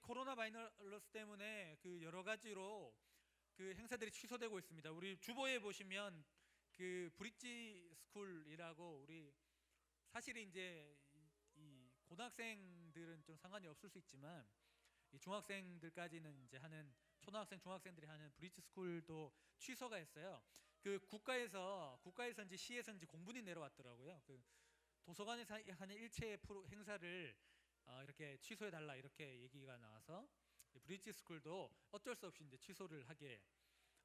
코로나 바이러스 때문에 그 여러 가지로 그 행사들이 취소되고 있습니다. 우리 주보에 보시면 그 브릿지 스쿨이라고 우리 사실 이제 이- 이 고등학생들은 좀 상관이 없을 수 있지만 이 중학생들까지는 이제 하는 초등학생 중학생들이 하는 브릿지 스쿨도 취소가 했어요. 그 국가에서 국가에서인지 시에서인지 공문이 내려왔더라고요. 그 도서관에서 하는 일체 프로 행사를 어, 이렇게 취소해 달라 이렇게 얘기가 나와서 이 브릿지 스쿨도 어쩔 수 없이 이제 취소를 하게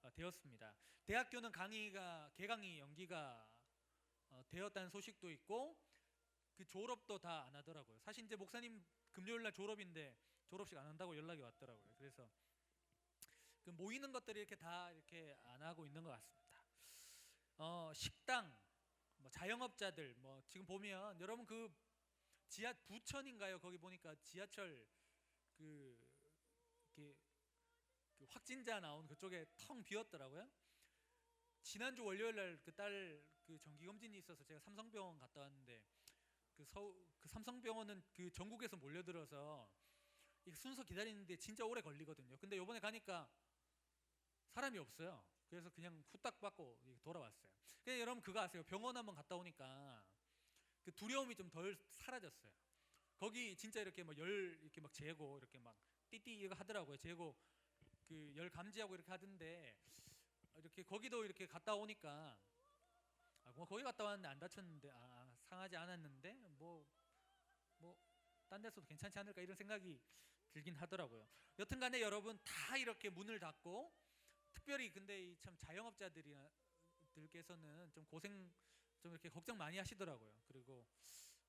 어, 되었습니다. 대학교는 강의가 개강이 연기가 어, 되었다는 소식도 있고 그 졸업도 다 안 하더라고요. 사실 이제 목사님 금요일 날 졸업인데 졸업식 안 한다고 연락이 왔더라고요. 그래서 그 모이는 것들이 이렇게 다 이렇게 안 하고 있는 것 같습니다. 어, 식당, 뭐 자영업자들, 뭐 지금 보면 여러분 그 지하 부천인가요? 거기 보니까 지하철 그 이렇게 그 확진자 나온 그쪽에 텅 비었더라고요. 지난주 월요일 날 그 딸 그 정기 검진이 있어서 제가 삼성병원 갔다 왔는데 그 서울 그 삼성병원은 그 전국에서 몰려들어서 이 순서 기다리는데 진짜 오래 걸리거든요. 근데 요번에 가니까 사람이 없어요. 그래서 그냥 후딱 받고 돌아왔어요. 근데 여러분 그거 아세요? 병원 한번 갔다 오니까 그 두려움이 좀 덜 사라졌어요. 거기 진짜 이렇게 막 열 이렇게 막 재고 이렇게 막 띠띠 이거 하더라고요. 재고 그 열 감지하고 이렇게 하던데 이렇게 거기도 이렇게 갔다 오니까 아, 뭐 거기 갔다 왔는데 안 다쳤는데 아, 상하지 않았는데 뭐 뭐 딴 데서도 괜찮지 않을까 이런 생각이 들긴 하더라고요. 여튼간에 여러분 다 이렇게 문을 닫고 특별히 근데 이참 자영업자들이들께서는 좀 고생 좀 이렇게 걱정 많이 하시더라고요. 그리고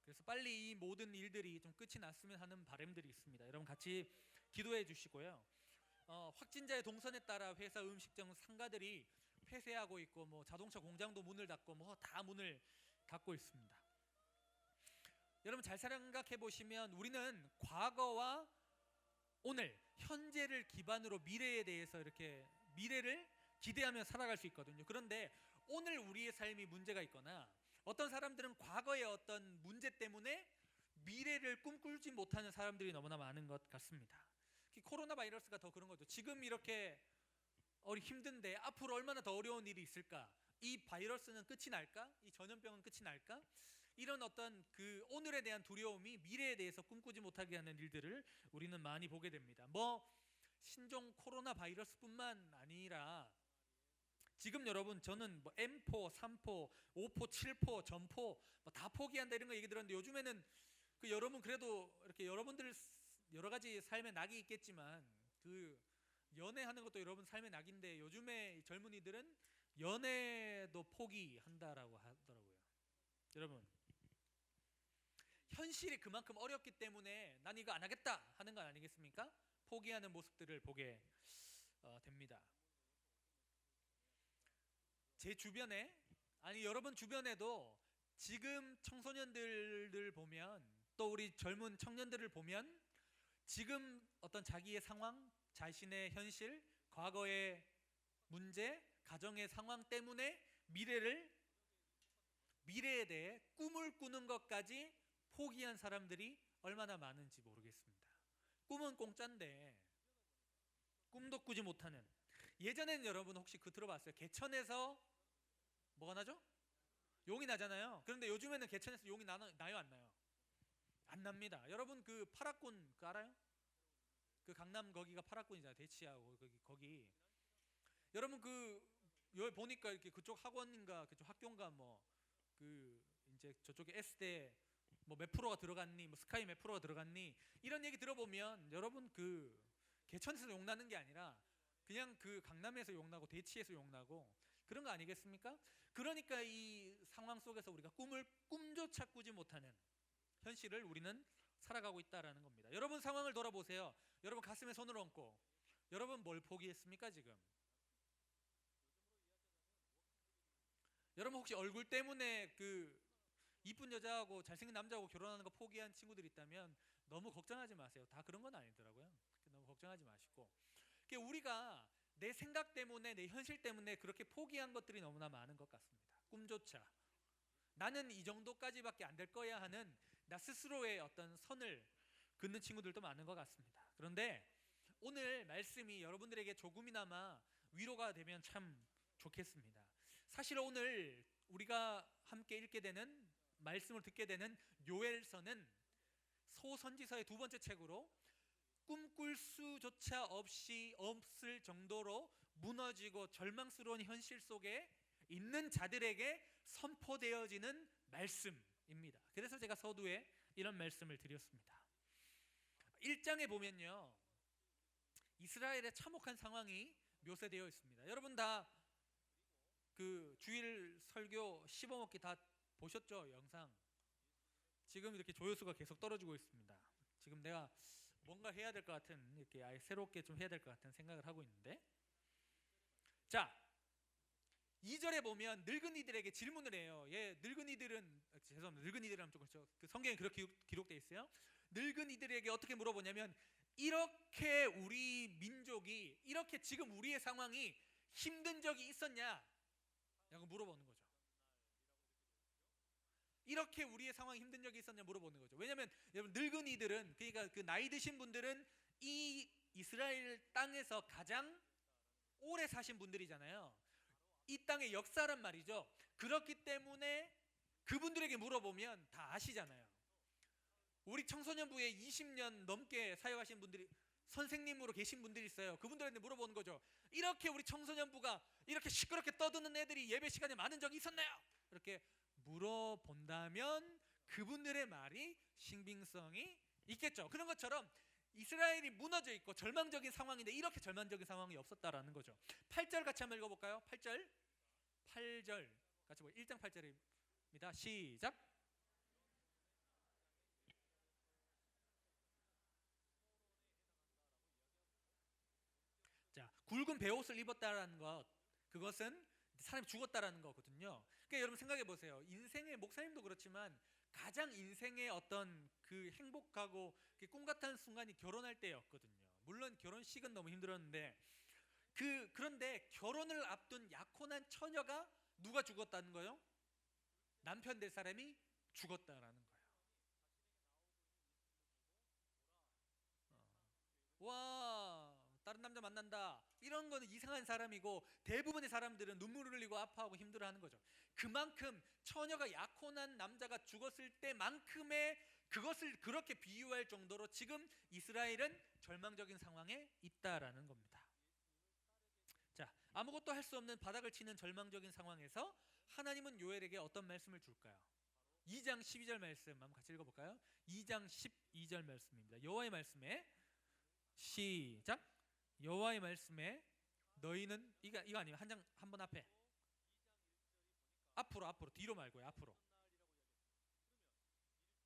그래서 빨리 이 모든 일들이 좀 끝이 났으면 하는 바람들이 있습니다. 여러분 같이 기도해 주시고요. 어, 확진자의 동선에 따라 회사 음식점 상가들이 폐쇄하고 있고 뭐 자동차 공장도 문을 닫고 뭐 다 문을 닫고 있습니다. 여러분 잘 생각해 보시면 우리는 과거와 오늘 현재를 기반으로 미래에 대해서 이렇게 미래를 기대하며 살아갈 수 있거든요. 그런데 오늘 우리의 삶이 문제가 있거나 어떤 사람들은 과거의 어떤 문제 때문에 미래를 꿈꾸지 못하는 사람들이 너무나 많은 것 같습니다. 코로나 바이러스가 더 그런 거죠. 지금 이렇게 힘든데 앞으로 얼마나 더 어려운 일이 있을까? 이 바이러스는 끝이 날까? 이 전염병은 끝이 날까? 이런 어떤 그 오늘에 대한 두려움이 미래에 대해서 꿈꾸지 못하게 하는 일들을 우리는 많이 보게 됩니다. 뭐 신종 코로나 바이러스뿐만 아니라 지금 여러분 저는 뭐 M4, 3포, 5포, 7포, 전포 뭐 다 포기한다 이런 거 얘기 들었는데 요즘에는 그 여러분 그래도 이렇게 여러분들 여러 가지 삶의 낙이 있겠지만 그 연애하는 것도 여러분 삶의 낙인데 요즘에 젊은이들은 연애도 포기한다라고 하더라고요. 여러분 현실이 그만큼 어렵기 때문에 난 이거 안 하겠다 하는 건 아니겠습니까? 포기하는 모습들을 보게 어, 됩니다. 제 주변에 아니 여러분 주변에도 지금 청소년들을 보면 또 우리 젊은 청년들을 보면 지금 어떤 자기의 상황, 자신의 현실, 과거의 문제, 가정의 상황 때문에 미래를 미래에 대해 꿈을 꾸는 것까지 포기한 사람들이 얼마나 많은지 모르겠습니다. 꿈은 공짜인데 꿈도 꾸지 못하는 예전에는 여러분 혹시 그 들어봤어요? 개천에서 뭐가 나죠? 용이 나잖아요. 그런데 요즘에는 개천에서 용이 나, 나요 안 나요? 안 납니다. 여러분 그 파라군 그 알아요? 그 강남 거기가 파라군이잖아요. 대치하고 거기 거기 여러분 그 여기 보니까 이렇게 그쪽 학원인가 그쪽 학교인가 뭐 그 이제 저쪽에 S대 뭐몇 프로가 들어갔니 뭐 스카이 몇 프로가 들어갔니 이런 얘기 들어보면 여러분 그 개천에서 용나는 게 아니라 그냥 그 강남에서 용나고 대치에서 용나고 그런 거 아니겠습니까? 그러니까 이 상황 속에서 우리가 꿈을 꿈조차 꾸지 못하는 현실을 우리는 살아가고 있다라는 겁니다. 여러분 상황을 돌아보세요. 여러분 가슴에 손을 얹고 여러분 뭘 포기했습니까 지금? 여러분 혹시 얼굴 때문에 그 이쁜 여자하고 잘생긴 남자하고 결혼하는 거 포기한 친구들 있다면 너무 걱정하지 마세요. 다 그런 건 아니더라고요. 너무 걱정하지 마시고 우리가 내 생각 때문에 내 현실 때문에 그렇게 포기한 것들이 너무나 많은 것 같습니다. 꿈조차 나는 이 정도까지밖에 안 될 거야 하는 나 스스로의 어떤 선을 긋는 친구들도 많은 것 같습니다. 그런데 오늘 말씀이 여러분들에게 조금이나마 위로가 되면 참 좋겠습니다. 사실 오늘 우리가 함께 읽게 되는 말씀을 듣게 되는 요엘서는 소선지서의 두 번째 책으로 꿈꿀 수조차 없이 없을 정도로 무너지고 절망스러운 현실 속에 있는 자들에게 선포되어지는 말씀입니다. 그래서 제가 서두에 이런 말씀을 드렸습니다. 1장에 보면요. 이스라엘의 참혹한 상황이 묘사되어 있습니다. 여러분 다 그 주일 설교 씹어먹기 다 보셨죠? 영상. 지금 이렇게 조회수가 계속 떨어지고 있습니다. 지금 내가 뭔가 해야 될 것 같은 이렇게 아예 새롭게 좀 해야 될 것 같은 생각을 하고 있는데 자 2절에 보면 늙은이들에게 질문을 해요. 예, 늙은이들은 아, 죄송합니다. 늙은이들은 좀 그렇죠. 그 성경에 그렇게 기록, 돼 있어요. 늙은이들에게 어떻게 물어보냐면 이렇게 우리 민족이 이렇게 지금 우리의 상황이 힘든 적이 있었냐? 라고 물어보는 거죠. 이렇게 우리의 상황이 힘든 적이 있었냐 물어보는 거죠. 왜냐하면 여러분 늙은이들은 그러니까 그 나이 드신 분들은 이 이스라엘 땅에서 가장 오래 사신 분들이잖아요. 이 땅의 역사란 말이죠. 그렇기 때문에 그분들에게 물어보면 다 아시잖아요. 우리 청소년부에 20년 넘게 사역하신 분들이 선생님으로 계신 분들이 있어요. 그분들한테 물어보는 거죠. 이렇게 우리 청소년부가 이렇게 시끄럽게 떠드는 애들이 예배 시간에 많은 적이 있었나요? 이렇게 물어본다면 그분들의 말이 신빙성이 있겠죠. 그런 것처럼 이스라엘이 무너져 있고 절망적인 상황인데 이렇게 절망적인 상황이 없었다라는 거죠. 8절 같이 한번 읽어 볼까요? 8절 8절 같이 보 1장 8절입니다. 시작 자, 굵은 베옷을 입었다라는 것 그것은 사람이 죽었다라는 거거든요. 그러니까 여러분 생각해 보세요. 인생의 목사님도 그렇지만 가장 인생의 어떤 그 행복하고 그꿈 같은 순간이 결혼할 때였거든요. 물론 결혼식은 너무 힘들었는데 그 그런데 결혼을 앞둔 약혼한 처녀가 누가 죽었다는 거요? 남편 될 사람이 죽었다라는 거예요. 어. 와 다른 남자 만난다 이런 거는 이상한 사람이고 대부분의 사람들은 눈물을 흘리고 아파하고 힘들어하는 거죠. 그만큼 처녀가 약혼한 남자가 죽었을 때만큼의 그것을 그렇게 비유할 정도로 지금 이스라엘은 절망적인 상황에 있다라는 겁니다. 자, 아무것도 할 수 없는 바닥을 치는 절망적인 상황에서 하나님은 요엘에게 어떤 말씀을 줄까요? 2장 12절 말씀 한번 같이 읽어볼까요? 2장 12절 말씀입니다. 여호와의 말씀에 시작. 여호와의 말씀에 너희는 이거 이거 아니면 한 장 한 번 앞에. 앞으로 앞으로. 뒤로 말고요 앞으로.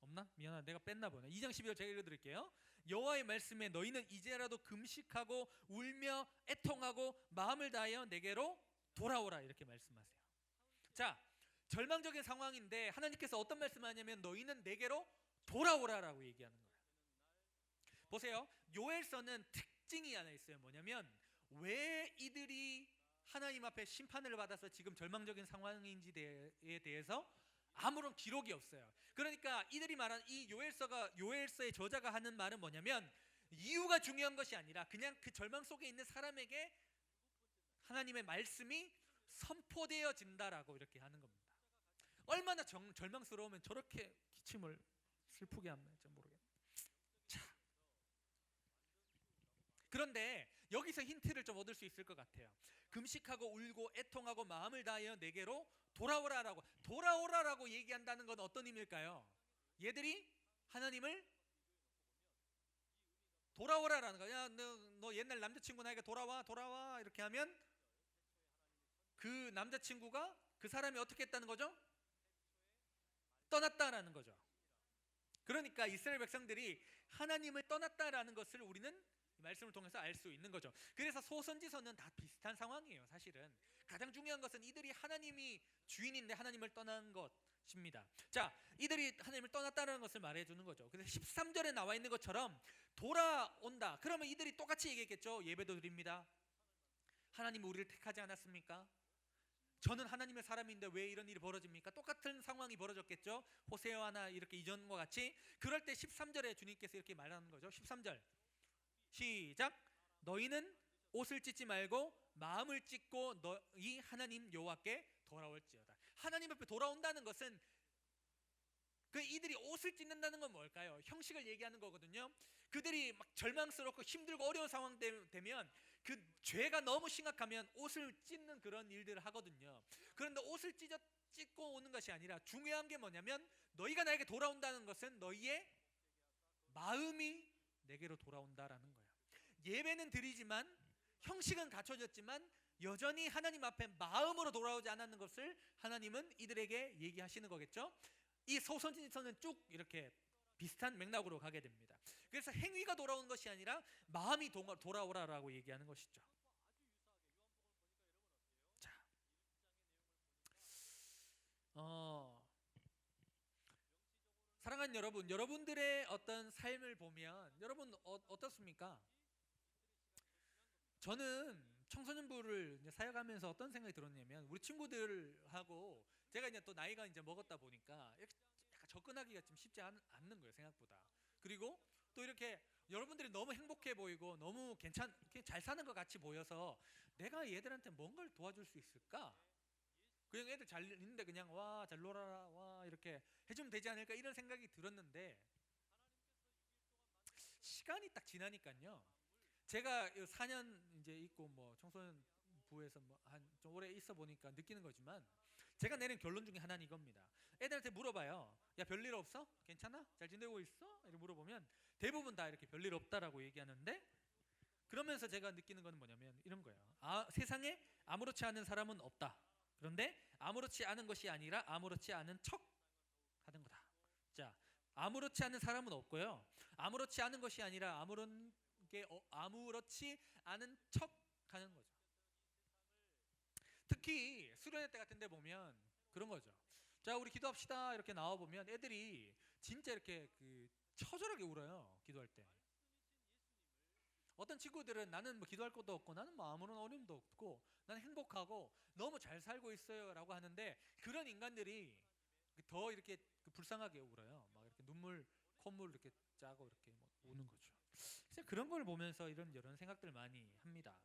없나? 미안하다. 내가 뺐나 보네. 2장 12절 제가 읽어드릴게요. 여호와의 말씀에 너희는 이제라도 금식하고 울며 애통하고 마음을 다하여 내게로 돌아오라. 이렇게 말씀하세요. 자 절망적인 상황인데 하나님께서 어떤 말씀하냐면 너희는 내게로 돌아오라라고 얘기하는 거예요. 보세요. 요엘서는 특 징이 하나 있어요 뭐냐면 왜 이들이 하나님 앞에 심판을 받아서 지금 절망적인 상황인지에 대해서 아무런 기록이 없어요. 그러니까 이들이 말한 이 요엘서가 요엘서의 저자가 하는 말은 뭐냐면 이유가 중요한 것이 아니라 그냥 그 절망 속에 있는 사람에게 하나님의 말씀이 선포되어진다라고 이렇게 하는 겁니다. 얼마나 정, 절망스러우면 저렇게 기침을 슬프게 합니까 모르겠네. 자, 그런데 여기서 힌트를 좀 얻을 수 있을 것 같아요. 금식하고 울고 애통하고 마음을 다하여 내게로 돌아오라라고 돌아오라라고 얘기한다는 건 어떤 의미일까요? 얘들이 하나님을 돌아오라라는 거야. 너, 너 옛날 남자친구 나에게 돌아와 돌아와 이렇게 하면 그 남자친구가 그 사람이 어떻게 했다는 거죠? 떠났다라는 거죠. 그러니까 이스라엘 백성들이 하나님을 떠났다라는 것을 우리는 말씀을 통해서 알 수 있는 거죠. 그래서 소선지서는 다 비슷한 상황이에요. 사실은 가장 중요한 것은 이들이 하나님이 주인인데 하나님을 떠난 것입니다. 자, 이들이 하나님을 떠났다는 것을 말해 주는 거죠. 그래서 13절에 나와 있는 것처럼 돌아온다. 그러면 이들이 똑같이 얘기했겠죠. 예배도 드립니다. 하나님 우리를 택하지 않았습니까? 저는 하나님의 사람인데 왜 이런 일이 벌어집니까? 똑같은 상황이 벌어졌겠죠. 호세아나 이렇게 이전과 같이 그럴 때 13절에 주님께서 이렇게 말하는 거죠. 13절 시작. 너희는 옷을 찢지 말고 마음을 찢고 너희 하나님 여호와께 돌아올지어다. 하나님 앞에 돌아온다는 것은 그 이들이 옷을 찢는다는 건 뭘까요? 형식을 얘기하는 거거든요. 그들이 막 절망스럽고 힘들고 어려운 상황 되- 되면 그 죄가 너무 심각하면 옷을 찢는 그런 일들을 하거든요. 그런데 옷을 찢어 찢고 오는 것이 아니라 중요한 게 뭐냐면 너희가 나에게 돌아온다는 것은 너희의 마음이 내게로 돌아온다라는 거 예배는 드리지만 형식은 갖춰졌지만 여전히 하나님 앞에 마음으로 돌아오지 않았는 것을 하나님은 이들에게 얘기하시는 거겠죠. 이 소선지서는 쭉 이렇게 비슷한 맥락으로 가게 됩니다. 그래서 행위가 돌아오는 것이 아니라 마음이 동- 돌아오라라고 얘기하는 것이죠. 자, 어, 사랑하는 여러분, 여러분들의 어떤 삶을 보면 여러분 어, 어떻습니까? 저는 청소년부를 사역하면서 어떤 생각이 들었냐면 우리 친구들하고 제가 이제 또 나이가 이제 먹었다 보니까 약간 접근하기가 좀 쉽지 않, 않는 거예요 생각보다. 그리고 또 이렇게 여러분들이 너무 행복해 보이고 너무 괜찮 잘 사는 것 같이 보여서 내가 얘들한테 뭔가를 도와줄 수 있을까? 그냥 애들 잘 있는데 그냥 와 잘 놀아라 와 이렇게 해주면 되지 않을까 이런 생각이 들었는데 시간이 딱 지나니까요. 제가 4년 이제 있고 뭐 청소년 부에서 뭐 한 좀 오래 있어 보니까 느끼는 거지만 제가 내는 결론 중에 하나는 이겁니다. 애들한테 물어봐요. 야 별일 없어? 괜찮아? 잘 지내고 있어? 이렇게 물어보면 대부분 다 이렇게 별일 없다라고 얘기하는데 그러면서 제가 느끼는 건 뭐냐면 이런 거예요. 아, 세상에 아무렇지 않은 사람은 없다. 그런데 아무렇지 않은 것이 아니라 아무렇지 않은 척 하는 거다. 자, 아무렇지 않은 사람은 없고요. 아무렇지 않은 것이 아니라 아무런 게 어, 아무렇지 않은 척 하는 거죠. 특히 수련회 때 같은 데 보면 그런 거죠. 자, 우리 기도합시다. 이렇게 나와 보면 애들이 진짜 이렇게 그 처절하게 울어요. 기도할 때. 어떤 친구들은 나는 뭐 기도할 것도 없고 나는 뭐 아무런 어려움도 없고 나는 행복하고 너무 잘 살고 있어요라고 하는데 그런 인간들이 더 이렇게 그 불쌍하게 울어요. 막 이렇게 눈물 콧물 이렇게 짜고 이렇게 뭐 우는 거죠. 그래서 그런 걸 보면서 이런 이런 생각들 많이 합니다.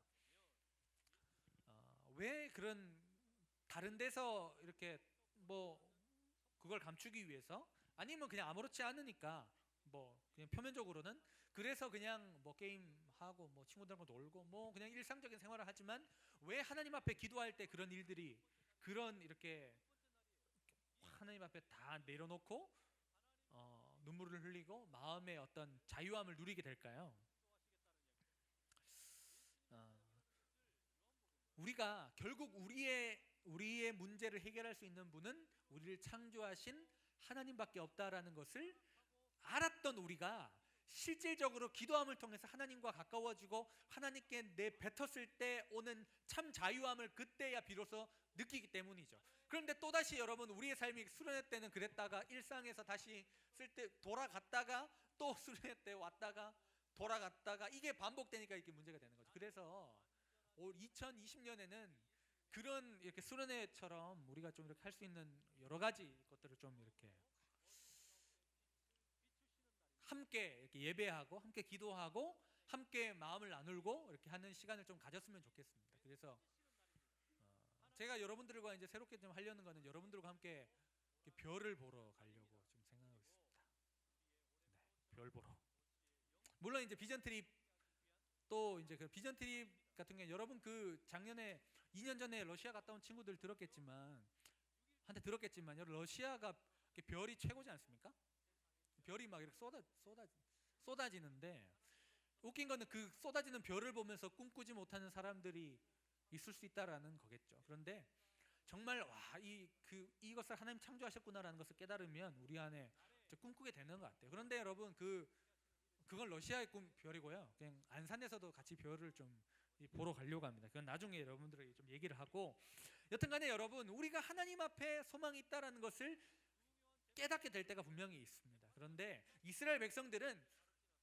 어, 왜 그런 다른 데서 이렇게 뭐 그걸 감추기 위해서 아니면 그냥 아무렇지 않으니까 뭐 그냥 표면적으로는 그래서 그냥 뭐 게임 하고 뭐 친구들하고 놀고 뭐 그냥 일상적인 생활을 하지만 왜 하나님 앞에 기도할 때 그런 일들이 그런 이렇게 하나님 앞에 다 내려놓고 어, 눈물을 흘리고 마음의 어떤 자유함을 누리게 될까요? 어, 우리가 결국 우리의 우리의 문제를 해결할 수 있는 분은 우리를 창조하신 하나님밖에 없다라는 것을 알았던 우리가 실질적으로 기도함을 통해서 하나님과 가까워지고 하나님께 내 뱉었을 때 오는 참 자유함을 그때야 비로소 느끼기 때문이죠. 그런데 또다시 여러분 우리의 삶이 수련회 때는 그랬다가 일상에서 다시 쓸 때 돌아갔다가 또 수련회 때 왔다가 돌아갔다가 이게 반복되니까 이게 문제가 되는 거죠. 그래서 올 2020년에는 그런 이렇게 수련회처럼 우리가 좀 이렇게 할 수 있는 여러 가지 것들을 좀 이렇게 함께 이렇게 예배하고 함께 기도하고 함께 마음을 나누고 이렇게 하는 시간을 좀 가졌으면 좋겠습니다. 그래서 어, 제가 여러분들과 이제 새롭게 좀 하려는 거는 여러분들과 함께 별을 보러 가려고 좀 생각하고 있습니다. 네, 별 보러. 물론 이제 비전 트립 또 이제 그 비전 트립 같은 경우 여러분 그 작년에 2년 전에 러시아 갔다 온 친구들 들었겠지만 한테 들었겠지만 러시아가 별이 최고지 않습니까? 별이 막 이렇게 쏟아 쏟아 쏟아지는데 웃긴 거는 그 쏟아지는 별을 보면서 꿈꾸지 못하는 사람들이 있을 수 있다라는 거겠죠. 그런데 정말 와이그 이것을 하나님 창조하셨구나라는 것을 깨달으면 우리 안에 저 꿈꾸게 되는 것 같아요. 그런데 여러분 그 그건 러시아의 꿈 별이고요. 그냥 안산에서도 같이 별을 좀이 보러 가려고 합니다. 그건 나중에 여러분들에게 좀 얘기를 하고 여튼간에 여러분 우리가 하나님 앞에 소망이 있다라는 것을 깨닫게 될 때가 분명히 있습니다. 그런데 이스라엘 백성들은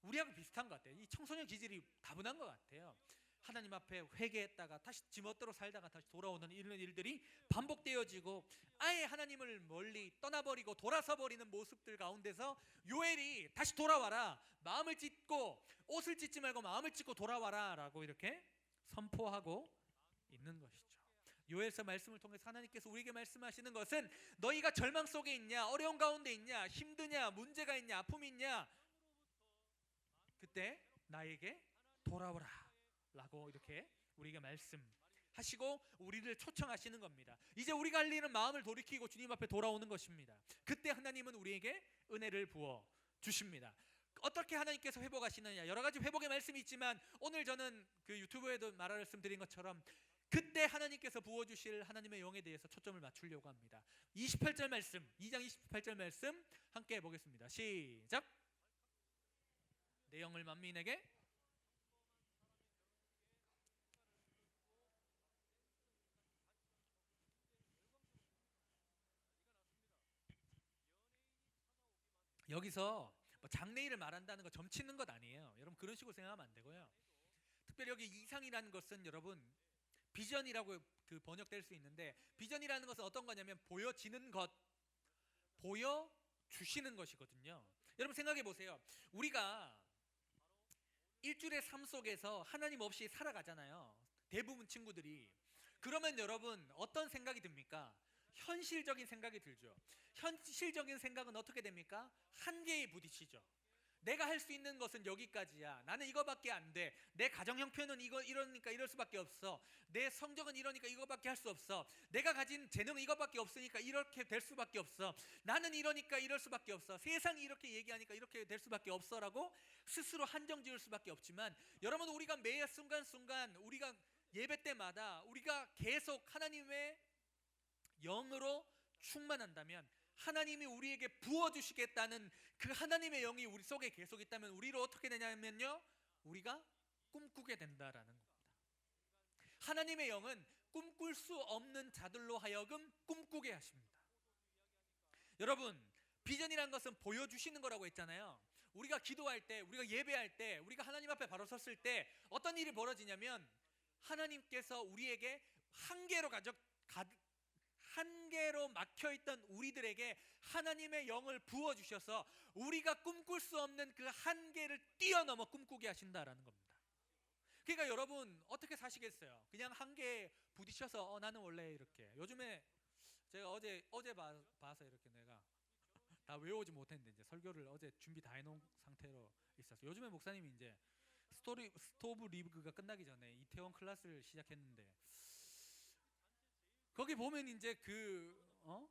우리하고 비슷한 것 같아요. 이 청소년 기질이 다분한 것 같아요. 하나님 앞에 회개했다가 다시 지멋대로 살다가 다시 돌아오는 이런 일들이 반복되어지고 아예 하나님을 멀리 떠나버리고 돌아서 버리는 모습들 가운데서 요엘이 다시 돌아와라 마음을 찢고 옷을 찢지 말고 마음을 찢고 돌아와라라고 이렇게 선포하고 있는 것이죠. 요엘서 말씀을 통해서 하나님께서 우리에게 말씀하시는 것은 너희가 절망 속에 있냐 어려운 가운데 있냐 힘드냐 문제가 있냐 아픔이 있냐 그때 나에게 돌아오라 라고 이렇게 우리에게 말씀하시고 우리를 초청하시는 겁니다. 이제 우리가 할 일은 마음을 돌이키고 주님 앞에 돌아오는 것입니다. 그때 하나님은 우리에게 은혜를 부어 주십니다. 어떻게 하나님께서 회복하시느냐 여러 가지 회복의 말씀이 있지만 오늘 저는 그 유튜브에도 말씀드린 것처럼 그때 하나님께서 부어 주실 하나님의 영에 대해서 초점을 맞추려고 합니다. 28절 말씀, 2장 28절 말씀 함께 해 보겠습니다. 시작. 내 영을 만민에게 여기서 뭐 장래일을 말한다는 거 점치는 것 아니에요. 여러분 그런 식으로 생각하면 안 되고요. 특별히 여기 이상이라는 것은 여러분 비전이라고 그 번역될 수 있는데 비전이라는 것은 어떤 거냐면 보여지는 것, 보여 주시는 것이거든요. 여러분 생각해 보세요. 우리가 일주일의 삶 속에서 하나님 없이 살아가잖아요. 대부분 친구들이. 그러면 여러분 어떤 생각이 듭니까? 현실적인 생각이 들죠. 현실적인 생각은 어떻게 됩니까? 한계에 부딪히죠. 내가 할 수 있는 것은 여기까지야. 나는 이거밖에 안 돼. 내 가정 형편은 이거 이러니까 이럴 수밖에 없어. 내 성적은 이러니까 이거밖에 할 수 없어. 내가 가진 재능은 이거밖에 없으니까 이렇게 될 수밖에 없어. 나는 이러니까 이럴 수밖에 없어. 세상이 이렇게 얘기하니까 이렇게 될 수밖에 없어라고 스스로 한정 지을 수밖에 없지만 여러분 우리가 매 순간순간 우리가 예배 때마다 우리가 계속 하나님의 영으로 충만한다면 하나님이 우리에게 부어 주시겠다는 그 하나님의 영이 우리 속에 계속 있다면 우리로 어떻게 되냐면요. 우리가 꿈꾸게 된다라는 겁니다. 하나님의 영은 꿈꿀 수 없는 자들로 하여금 꿈꾸게 하십니다. 여러분, 비전이란 것은 보여 주시는 거라고 했잖아요. 우리가 기도할 때, 우리가 예배할 때, 우리가 하나님 앞에 바로 섰을 때 어떤 일이 벌어지냐면 하나님께서 우리에게 한계로 가져 가, 한계로 막혀 있던 우리들에게 하나님의 영을 부어 주셔서 우리가 꿈꿀 수 없는 그 한계를 뛰어넘어 꿈꾸게 하신다라는 겁니다. 그러니까 여러분 어떻게 사시겠어요? 그냥 한계에 부딪혀서 어, 나는 원래 이렇게 요즘에 제가 어제 어제 봐, 봐서 이렇게 내가 다 외우지 못했는데 이제 설교를 어제 준비 다 해놓은 상태로 있었어요. 요즘에 목사님이 이제 스토리 스토브 리그가 끝나기 전에 이태원 클래스를 시작했는데 거기 보면 이제 그 어?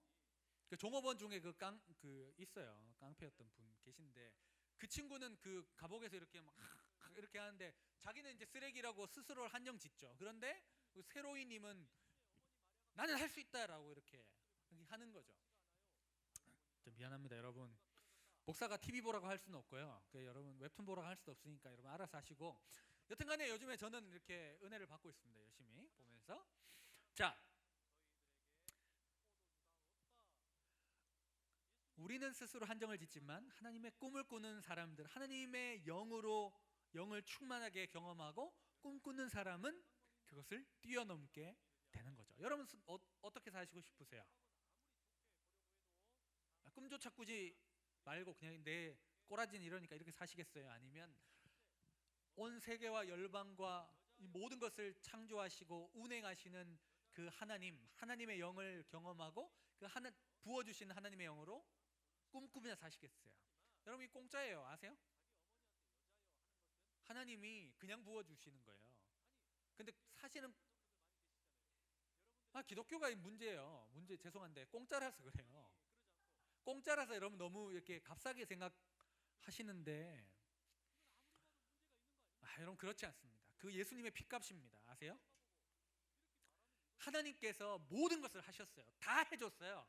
그 종업원 중에 그 깡 그 있어요. 깡패였던 분 계신데 그 친구는 그 감옥에서 이렇게 막 이렇게 하는데 자기는 이제 쓰레기라고 스스로를 한정 짓죠. 그런데 그 세로이님은 나는 할 수 있다라고 이렇게 하는 거죠. 좀 미안합니다, 여러분. 목사가 TV 보라고 할 수는 없고요. 그 여러분 웹툰 보라고 할 수도 없으니까 여러분 알아서 하시고. 여튼간에 요즘에 저는 이렇게 은혜를 받고 있습니다. 열심히 보면서. 자, 우리는 스스로 한정을 짓지만 하나님의 꿈을 꾸는 사람들, 하나님의 영으로 영을 충만하게 경험하고 꿈꾸는 사람은 그것을 뛰어넘게 되는 거죠. 여러분 어, 어떻게 사시고 싶으세요? 아, 꿈조차 꾸지 말고 그냥 내 꼬라지는 이러니까 이렇게 사시겠어요? 아니면 온 세계와 열방과 이 모든 것을 창조하시고 운행하시는 그 하나님, 하나님의 영을 경험하고 그 하나 부어 주시는 하나님의 영으로 꿈꾸며 사시겠어요? 여러분 이 공짜예요. 아세요? 하나님이 그냥 부어 주시는 거예요. 근데 사실은 아 기독교가 문제예요. 문제 죄송한데 공짜라서 그래요. 공짜라서 여러분 너무 이렇게 값싸게 생각하시는데 아 여러분 그렇지 않습니다. 그 예수님의 피값입니다. 아세요? 하나님께서 모든 것을 하셨어요. 다 해줬어요.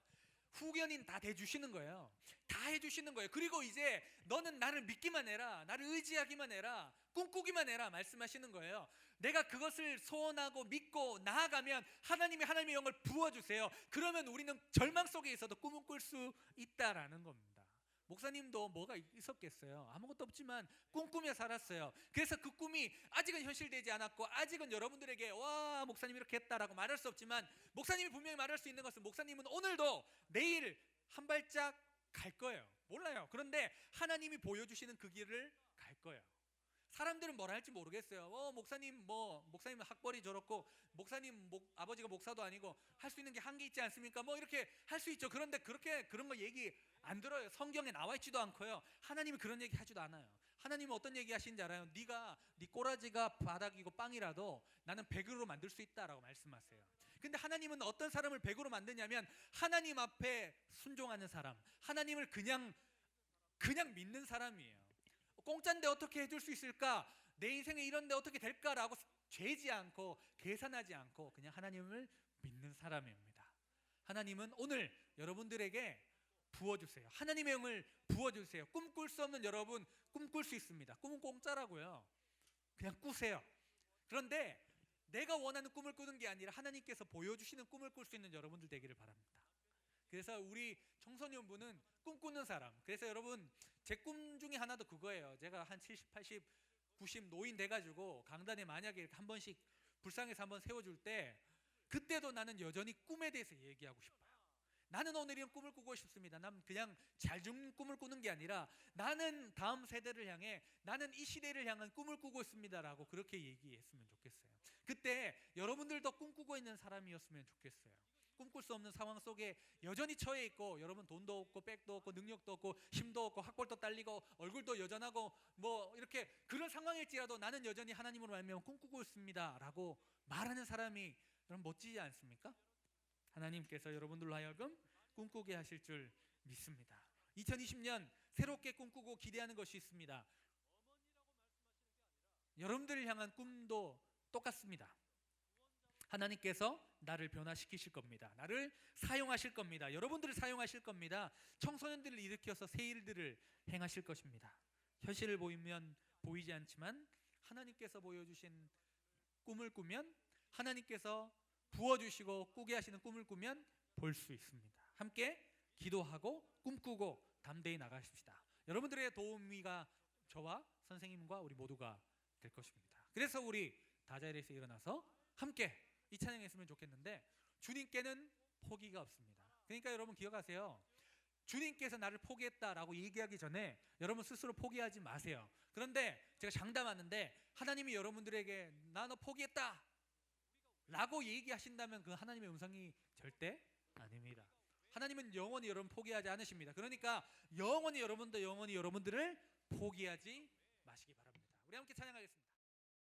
후견인 다 대주시는 거예요. 다 해주시는 거예요. 그리고 이제 너는 나를 믿기만 해라. 나를 의지하기만 해라. 꿈꾸기만 해라. 말씀하시는 거예요. 내가 그것을 소원하고 믿고 나아가면 하나님이 하나님의 영을 부어주세요. 그러면 우리는 절망 속에 있어도 꿈을 꿀 수 있다라는 겁니다. 목사님도 뭐가 있었겠어요. 아무것도 없지만 꿈꾸며 살았어요. 그래서 그 꿈이 아직은 현실되지 않았고 아직은 여러분들에게 와 목사님 이렇게 했다라고 말할 수 없지만 목사님이 분명히 말할 수 있는 것은 목사님은 오늘도 내일 한 발짝 갈 거예요. 몰라요. 그런데 하나님이 보여주시는 그 길을 갈 거예요. 사람들은 뭐라 할지 모르겠어요. 어, 목사님 뭐 목사님 학벌이 저렇고 목사님 목, 아버지가 목사도 아니고 할 수 있는 게 한계 있지 않습니까? 뭐 이렇게 할 수 있죠. 그런데 그렇게 그런 거 얘기 안 들어요. 성경에 나와 있지도 않고요. 하나님이 그런 얘기 하지도 않아요. 하나님은 어떤 얘기 하시는지 알아요? 네가 네 꼬라지가 바닥이고 빵이라도 나는 백으로 만들 수 있다라고 말씀하세요. 근데 하나님은 어떤 사람을 백으로 만드냐면 하나님 앞에 순종하는 사람, 하나님을 그냥 그냥 믿는 사람이에요. 공짜인데 어떻게 해줄 수 있을까? 내 인생에 이런데 어떻게 될까라고 죄지 않고 계산하지 않고 그냥 하나님을 믿는 사람입니다. 하나님은 오늘 여러분들에게 부어주세요. 하나님의 영을 부어주세요. 꿈꿀 수 없는 여러분 꿈꿀 수 있습니다. 꿈은 공짜라고요. 그냥 꾸세요. 그런데 내가 원하는 꿈을 꾸는 게 아니라 하나님께서 보여주시는 꿈을 꿀 수 있는 여러분들 되기를 바랍니다. 그래서 우리 청소년부는 꿈꾸는 사람. 그래서 여러분 제 꿈 중에 하나도 그거예요. 제가 한 70, 80, 90 노인 돼가지고 강단에 만약에 한 번씩 불쌍해서 한번 세워줄 때 그때도 나는 여전히 꿈에 대해서 얘기하고 싶어요. 나는 오늘 이런 꿈을 꾸고 싶습니다. 난 그냥 잘 죽는 꿈을 꾸는 게 아니라 나는 다음 세대를 향해 나는 이 시대를 향한 꿈을 꾸고 있습니다라고 그렇게 얘기했으면 좋겠어요. 그때 여러분들도 꿈꾸고 있는 사람이었으면 좋겠어요. 꿈꿀 수 없는 상황 속에 여전히 처해 있고 여러분 돈도 없고 백도 없고 능력도 없고 힘도 없고 학벌도 딸리고 얼굴도 여전하고 뭐 이렇게 그런 상황일지라도 나는 여전히 하나님으로 알면 꿈꾸고 있습니다라고 말하는 사람이 여러분 멋지지 않습니까? 하나님께서 여러분들로 하여금 꿈꾸게 하실 줄 믿습니다. 2020년 새롭게 꿈꾸고 기대하는 것이 있습니다. 여러분들을 향한 꿈도 똑같습니다. 하나님께서 나를 변화시키실 겁니다. 나를 사용하실 겁니다. 여러분들을 사용하실 겁니다. 청소년들을 일으켜서 새 일들을 행하실 것입니다. 현실을 보이면 보이지 않지만 하나님께서 보여주신 꿈을 꾸면 하나님께서 부어주시고 꾸게 하시는 꿈을 꾸면 볼 수 있습니다. 함께 기도하고 꿈꾸고 담대히 나가십시다. 여러분들의 도우미가 저와 선생님과 우리 모두가 될 것입니다. 그래서 우리 다자리에서 일어나서 함께 이 찬양했으면 좋겠는데 주님께는 포기가 없습니다. 그러니까 여러분 기억하세요. 주님께서 나를 포기했다라고 얘기하기 전에 여러분 스스로 포기하지 마세요. 그런데 제가 장담하는데 하나님이 여러분들에게 나 너 포기했다 라고 얘기하신다면 그 하나님의 음성이 절대 아닙니다. 하나님은 영원히 여러분 포기하지 않으십니다. 그러니까 영원히 여러분도 영원히 여러분들을 포기하지 마시기 바랍니다. 우리 함께 찬양하겠습니다.